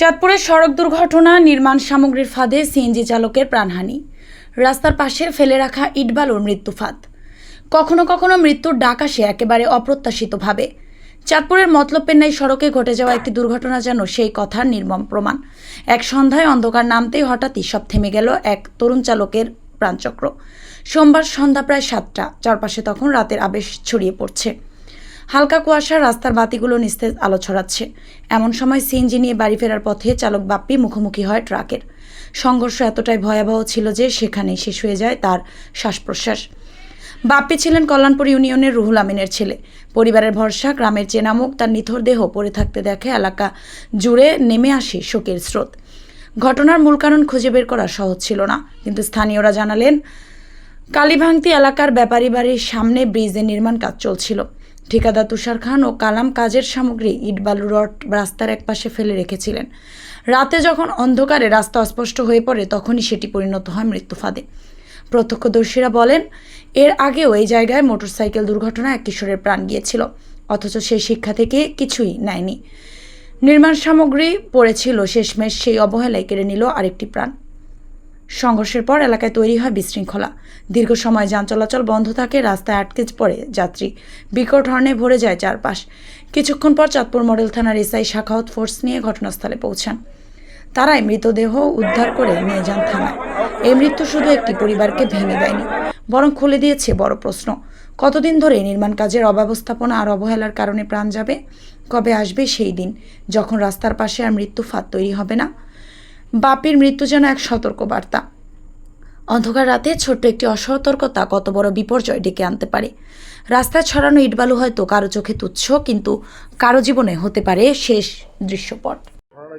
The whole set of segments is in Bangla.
চাঁদপুরে সড়ক দুর্ঘটনা, নির্মাণ সামগ্রীর ফাঁদে সিএনজি চালকের প্রাণহানি। রাস্তার পাশে ফেলে রাখা ইটবালুর মৃত্যু ফাঁদ। কখনো কখনো মৃত্যুর ডাক আসে একেবারে অপ্রত্যাশিতভাবে। চাঁদপুরের মতলব পেন্নাই সড়কে ঘটে যাওয়া একটি দুর্ঘটনা যেন সেই কথার নির্মম প্রমাণ। এক সন্ধ্যায় অন্ধকার নামতেই হঠাৎই সব থেমে গেল এক তরুণ চালকের প্রাণচক্র। সোমবার সন্ধ্যা প্রায় সাতটা, চারপাশে তখন রাতের আবেশ ছড়িয়ে পড়ছে। হালকা কুয়াশা রাস্তার বাতিগুলো নিস্তেজ আলো ছড়াচ্ছে। এমন সময় সিএনজি নিয়ে বাড়ি ফেরার পথে চালক বাপ্পি মুখোমুখি হয় ট্রাকের। সংঘর্ষ এতটাই ভয়াবহ ছিল যে সেখানেই শেষ হয়ে যায় তার শ্বাস প্রশ্বাস বাপ্পি ছিলেন কল্যাণপুর ইউনিয়নের রুহুল আমিনের ছেলে। পরিবারের ভরসা, গ্রামের চেনামুখ, তার নিথর দেহ পড়ে থাকতে দেখে এলাকা জুড়ে নেমে আসে শোকের স্রোত। ঘটনার মূল কারণ খুঁজে বের করা সহজ ছিল না, কিন্তু স্থানীয়রা জানালেন, কালীভাঙতি এলাকার ব্যাপারী বাড়ির সামনে ব্রিজের নির্মাণ কাজ চলছিল। ঠিকাদার তুষার খান ও কালাম কাজের সামগ্রী ইট বালু রড রাস্তার একপাশে ফেলে রেখেছিলেন। রাতে যখন অন্ধকারে রাস্তা অস্পষ্ট হয়ে পড়ে, তখনই সেটি পরিণত হয় মৃত্যু ফাঁদে। প্রত্যক্ষদর্শীরা বলেন, এর আগেও এই জায়গায় মোটরসাইকেল দুর্ঘটনায় এক কিশোরের প্রাণ গিয়েছিল, অথচ সেই শিক্ষা থেকে কিছুই নেয়নি। নির্মাণ সামগ্রী পড়েছিল, শেষমেশ সেই অবহেলায় কেড়ে নিল আরেকটি প্রাণ। সংঘর্ষের পর এলাকায় তৈরি হয় বিশৃঙ্খলা। দীর্ঘ সময় যান চলাচল বন্ধ থাকে, রাস্তায় আটকে পড়ে যাত্রী। বিকট হর্নে ভরে যায় চারপাশ। কিছুক্ষণ পর চাঁদপুর মডেল থানার এসআই শাখাওত ফোর্স নিয়ে ঘটনাস্থলে পৌঁছান। তারাই মৃতদেহ উদ্ধার করে নিয়ে যান থানায়। এই মৃত্যু শুধু একটি পরিবারকে ভেঙে দেয়নি, বরং খুলে দিয়েছে বড় প্রশ্ন। কতদিন ধরে নির্মাণ কাজের অব্যবস্থাপনা আর অবহেলার কারণে প্রাণ যাবে? কবে আসবে সেই দিন, যখন রাস্তার পাশে আর মৃত্যু ফাঁদ তৈরি হবে না? বাপির মৃত্যু যেন এক সতর্ক বার্তা অন্ধকার রাতে ছোট্ট একটি অসতর্কতা কত বড় বিপর্যয় ডেকে আনতে পারে। রাস্তায় ছড়ানো ইটবালু হয়তো কারও চোখে তুচ্ছ, কিন্তু কারও জীবনে হতে পারে শেষ দৃশ্যপট।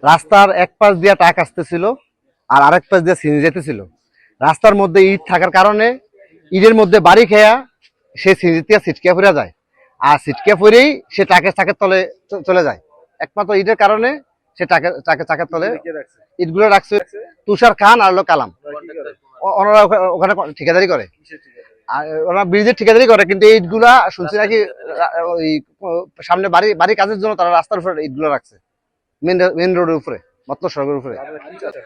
রাস্তার এক পাশ দিয়ে টাক আসতেছিল আর আরেক পাশ দিয়ে সিঁড়ি যেতেছিল। রাস্তার মধ্যে ইট থাকার কারণে ইটের মধ্যে বাড়ি খেয়া সে সিঁড়িতে ছিটকে ফুরে যায়। আর ছিটকে ফুরেই সে টাকের চাকের তলে চলে যায়। একমাত্র ইটের কারণে সে টাকে চাকের তলে। ইটগুলো রাখছে। তুষার খান আর হলো কালাম। ও- ওনারা ওখানে ঠিকাদারি করে। আর ওরা ব্রিজের ঠিকাদারি করে কিন্তু এই ইটগুলা শুনছি নাকি সামনে বাড়ি বাড়ি কাজের জন্য তারা রাস্তার উপরে ইটগুলো রাখছে। মেন মেন রোডের উপরে সড়কের উপরে।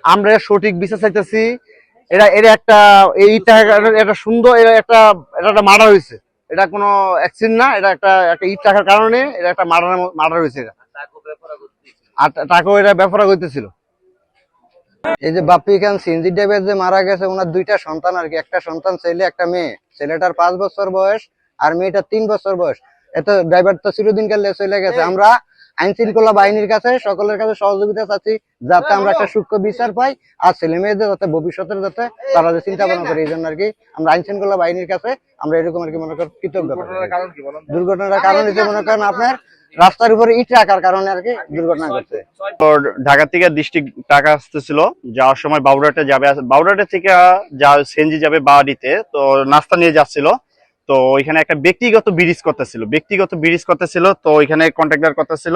আমরা সঠিক বিচার চাইতেছি এটা এটা একটা এইটা একটা সুন্দর এটা একটা এটা একটা মার্ডার হয়েছে। এটা কোনো অ্যাক্সিডেন্ট না এটা একটা একটা ইট থাকার কারণে এটা একটা মার্ডার মার্ডার হয়েছে এটা। আর টাকাও এটা ব্যবহার করতেছিল এই যে বাপ্পি খান সিনজি ড্রাইভার যে মারা গেছে ওনার দুইটা সন্তান আর কি। একটা সন্তান ছেলে একটা মেয়ে। ছেলেটার পাঁচ বছর বয়স আর মেয়েটার তিন বছর বয়স। এত ড্রাইভার তো চিরদিনকার চলে গেছে। আমরা আইন শৃঙ্খলা বাহিনীর কাছে সকলের কাছে সহযোগিতা চাচ্ছি যাতে আমরা একটা সূক্ষ্ম বিচার পাই আর ছেলে মেয়েদের যাতে ভবিষ্যতের যাতে তারা যে চিন্তা ভাবনা করে এই জন্য আর কি আমরা আইন শৃঙ্খলা বাহিনীর কাছে আমরা এরকম আর কি মনে করেন কৃতজ্ঞ দুর্ঘটনার কারণ হিসেবে মনে করেন আপনার রাস্তার উপরে ইট রাখার কারণে আর কি দুর্ঘটনা ঘটছে। তো ঢাকা থেকে ডিস্ট্রিক্ট টাকা আসতেছিল যাওয়ার সময় বাউরাটে যাবে বাউরাটে থেকে যা সেনজি যাবে বাড়িতে তো নাস্তা নিয়ে যাচ্ছিল। তো ওইখানে একটা ব্যক্তিগত ব্রিজ করতেছিল ব্যক্তিগত ব্রিজ করতেছিল তো ওইখানে কন্ট্রাক্টর করতেছিল